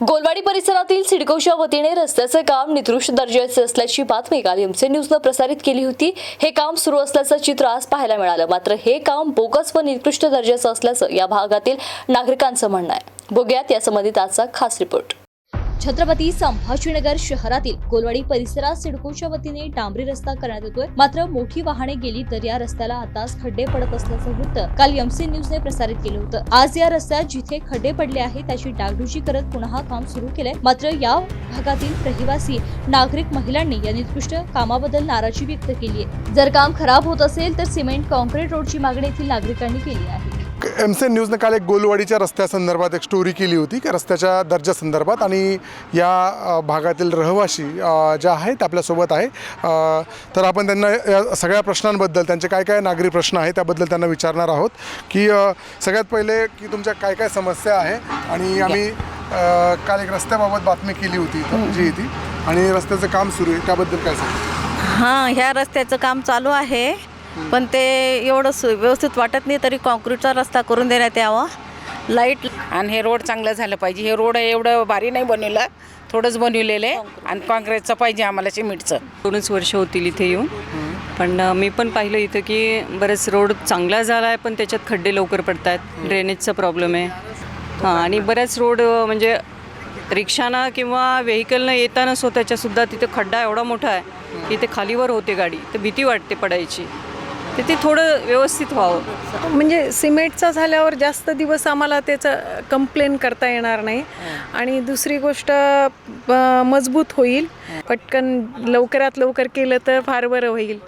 गोलवाडी परिसरातील सिडकोच्या वतीने रस्त्याचे काम निकृष्ट दर्जाचे असल्याची बातमी काल एमसी न्यूजनं प्रसारित केली होती. हे काम सुरू असल्याचं चित्र आज पाहायला मिळालं. मात्र हे काम बोगस व निकृष्ट दर्जाचं असल्याचं या भागातील नागरिकांचं म्हणणं आहे. बघूयात या संबंधित आजचा खास रिपोर्ट. छत्रपती संभाजीनगर शहरातील गोलवाडी परिसरात सिडकोच्या वतीने डांबरी रस्ता करण्यात येतोय. मात्र मोठी वाहने गेली तर या रस्त्याला आताच खड्डे पडत असल्याचं वृत्त काल एमसी न्यूजने प्रसारित केलं होतं. आज या रस्त्यात जिथे खड्डे पडले आहेत त्याची डागडुजी करत पुन्हा काम सुरू केलंय. मात्र या भागातील रहिवासी नागरिक महिलांनी या निकृष्ट कामाबद्दल नाराजी व्यक्त केली आहे जर काम खराब होत असेल तर सिमेंट कॉन्क्रीट रोडची मागणी येथील नागरिकांनी केली आहे. एम सी न्यूजनं काल एक गोलवाडीच्या रस्त्यासंदर्भात एक स्टोरी केली होती. की रस्त्याच्या दर्जासंदर्भात आणि या भागातील रहिवाशी ज्या आहेत आपल्यासोबत आहे. तर आपण त्यांना या सगळ्या प्रश्नांबद्दल त्यांचे काय काय नागरी प्रश्न आहेत त्याबद्दल त्यांना विचारणार आहोत. की सगळ्यात पहिले की तुमच्या काय काय समस्या आहे आणि आम्ही काल एक रस्त्याबाबत बातमी केली होती. जी ती. आणि रस्त्याचं काम सुरू आहे. त्याबद्दल काय सांगतो हां ह्या रस्त्याचं काम चालू आहे. पण ते एवढं सु व्यवस्थित वाटत नाही तरी कॉन्क्रीटचा रस्ता करून देण्यात यावा. लाइट आणि हे रोड चांगलं झालं पाहिजे. हे रोड एवढं भारी नाही बनवलं थोडंच बनवलेलं आहे. आणि काँक्रीटचं पाहिजे आम्हाला सिमेंटचं. दोनच वर्ष होतील इथे येऊन. पण मी पण पाहिलं इथं की बरेच रोड चांगला झाला आहे पण त्याच्यात खड्डे लवकर पडत आहेत ड्रेनेजचा प्रॉब्लेम आहे. हां आणि बऱ्याच रोड म्हणजे रिक्षानं किंवा व्हेकलनं येताना स्वतःच्यासुद्धा तिथं खड्डा एवढा मोठा आहे की ते खालीवर होते गाडी. तर भीती वाटते पडायची. तर ते थोडं व्यवस्थित व्हावं. म्हणजे सिमेंटचा झाल्यावर जास्त दिवस आम्हाला त्याचं कंप्लेन करता येणार नाही. आणि दुसरी गोष्ट मजबूत होईल. पटकन लवकरात लवकर केलं तर फार बरं होईल.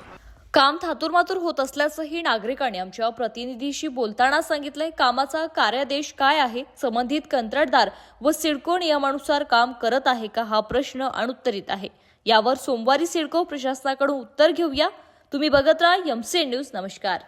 काम थातुरमातुर होत असल्याचंही नागरिकांनी आमच्या प्रतिनिधीशी बोलताना सांगितलंय कामाचा कार्यादेश काय आहे संबंधित कंत्राटदार व सिडको नियमानुसार काम करत आहे का हा प्रश्न अनुत्तरित आहे. यावर सोमवारी सिडको प्रशासनाकडून उत्तर घेऊया. तुम्ही बघत राहा यमसे न्यूज. नमस्कार.